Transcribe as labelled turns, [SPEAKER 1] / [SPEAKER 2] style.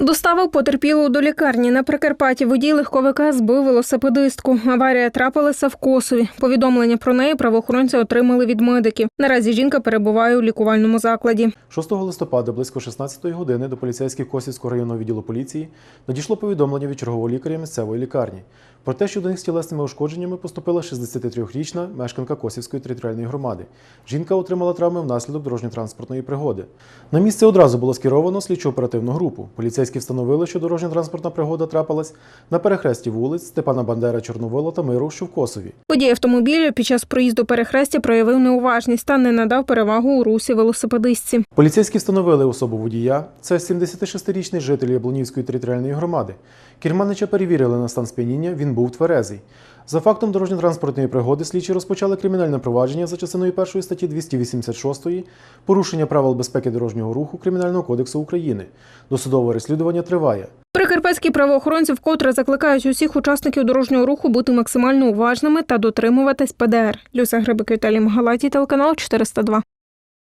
[SPEAKER 1] Доставив потерпілу до лікарні. На Прикарпатті водій легковика збив велосипедистку. Аварія трапилася в Косові. Повідомлення про неї правоохоронці отримали від медиків. Наразі жінка перебуває у лікувальному закладі.
[SPEAKER 2] 6 листопада близько 16 години до поліцейських Косівського районного відділу поліції надійшло повідомлення від чергового лікаря місцевої лікарні про те, що до них з тілесними ушкодженнями поступила 63-річна мешканка Косівської територіальної громади. Жінка отримала травми внаслідок дорожньо-транспортної пригоди. На місце одразу було скеровано слідчо-оперативну групу. Поліцейські встановили, що дорожньо-транспортна пригода трапилась на перехресті вулиць Степана Бандера, Чорновола та Миру, що в Косові.
[SPEAKER 1] Водій автомобіля під час проїзду перехрестя проявив неуважність та не надав перевагу у русі велосипедистці.
[SPEAKER 2] Поліцейські встановили особу водія. Це 76-річний житель Яблунівської територіальної громади. Керманича перевірили на стан сп'яніння, він був тверезий. За фактом дорожньо-транспортної пригоди слідчі розпочали кримінальне провадження за частиною першої статті 286 порушення правил безпеки дорожнього руху Кримінального кодексу України. Досудове розслідування триває.
[SPEAKER 1] Прикарпатські правоохоронці вкотре закликають усіх учасників дорожнього руху бути максимально уважними та дотримуватись ПДР. Люся Грибик Віталій Магалаті, телеканал 402.